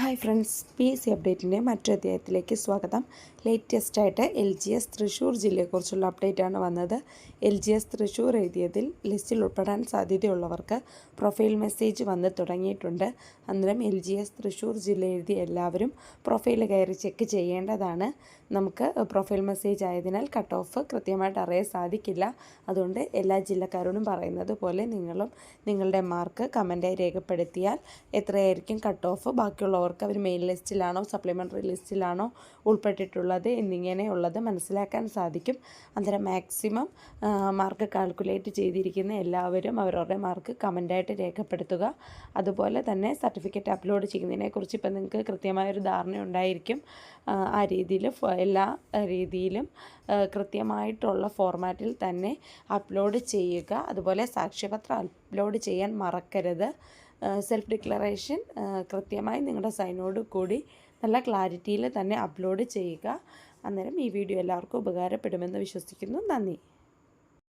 Hi friends P C അപ്ഡേറ്റിന്റെ മറ്റൊരു അധ്യായത്തിലേക്ക് സ്വാഗതം. ലേറ്റസ്റ്റ് ആയിട്ട് എൽ ജി എസ് തൃശ്ശൂർ ജില്ലയെക്കുറിച്ചുള്ള അപ്ഡേറ്റാണ് വന്നത്. എൽ ജി എസ് തൃശ്ശൂർ എഴുതിയതിൽ ലിസ്റ്റിൽ ഉൾപ്പെടാൻ സാധ്യതയുള്ളവർക്ക് പ്രൊഫൈൽ മെസ്സേജ് വന്ന് തുടങ്ങിയിട്ടുണ്ട്. അന്നേരം എൽ ജി എസ് തൃശ്ശൂർ ജില്ല എഴുതിയ എല്ലാവരും പ്രൊഫൈൽ കയറി ചെക്ക് ചെയ്യേണ്ടതാണ്. നമുക്ക് പ്രൊഫൈൽ മെസ്സേജ് ആയതിനാൽ കട്ട് ഓഫ് കൃത്യമായിട്ട് അറിയാൻ സാധിക്കില്ല. അതുകൊണ്ട് എല്ലാ ജില്ലക്കാരോടും പറയുന്നത് പോലെ നിങ്ങളും നിങ്ങളുടെ മാർക്ക് കമന്റായി രേഖപ്പെടുത്തിയാൽ എത്രയായിരിക്കും കട്ട് ഓഫ് ബാക്കിയുള്ളവർക്ക് അവർ മെയിൻ ലിസ്റ്റിലാണോ സപ്ലിമെന്ററി ലിസ്റ്റിലാണോ ഉൾപ്പെട്ടിട്ടുള്ളത് എന്നിങ്ങനെയുള്ളത് മനസ്സിലാക്കാൻ സാധിക്കും. അന്നേരം മാക്സിമം മാർക്ക് കാൽക്കുലേറ്റ് ചെയ്തിരിക്കുന്ന എല്ലാവരും അവരവരുടെ മാർക്ക് കമന്റായിട്ട് രേഖപ്പെടുത്തുക. അതുപോലെ തന്നെ സർട്ടിഫിക്കറ്റ് അപ്ലോഡ് ചെയ്യുന്നതിനെക്കുറിച്ച് ഇപ്പം നിങ്ങൾക്ക് കൃത്യമായൊരു ധാരണ ഉണ്ടായിരിക്കും ആ രീതിയിൽ എല്ലാ രീതിയിലും കൃത്യമായിട്ടുള്ള ഫോർമാറ്റിൽ തന്നെ അപ്ലോഡ് ചെയ്യുക. അതുപോലെ സാക്ഷ്യപത്രം അപ്ലോഡ് ചെയ്യാൻ മറക്കരുത്. സെൽഫ് ഡിക്ലറേഷൻ കൃത്യമായി നിങ്ങളുടെ സൈനോട് കൂടി നല്ല ക്ലാരിറ്റിയിൽ തന്നെ അപ്ലോഡ് ചെയ്യുക. അന്നേരം ഈ വീഡിയോ എല്ലാവർക്കും ഉപകാരപ്പെടുമെന്ന് വിശ്വസിക്കുന്നു. നന്ദി.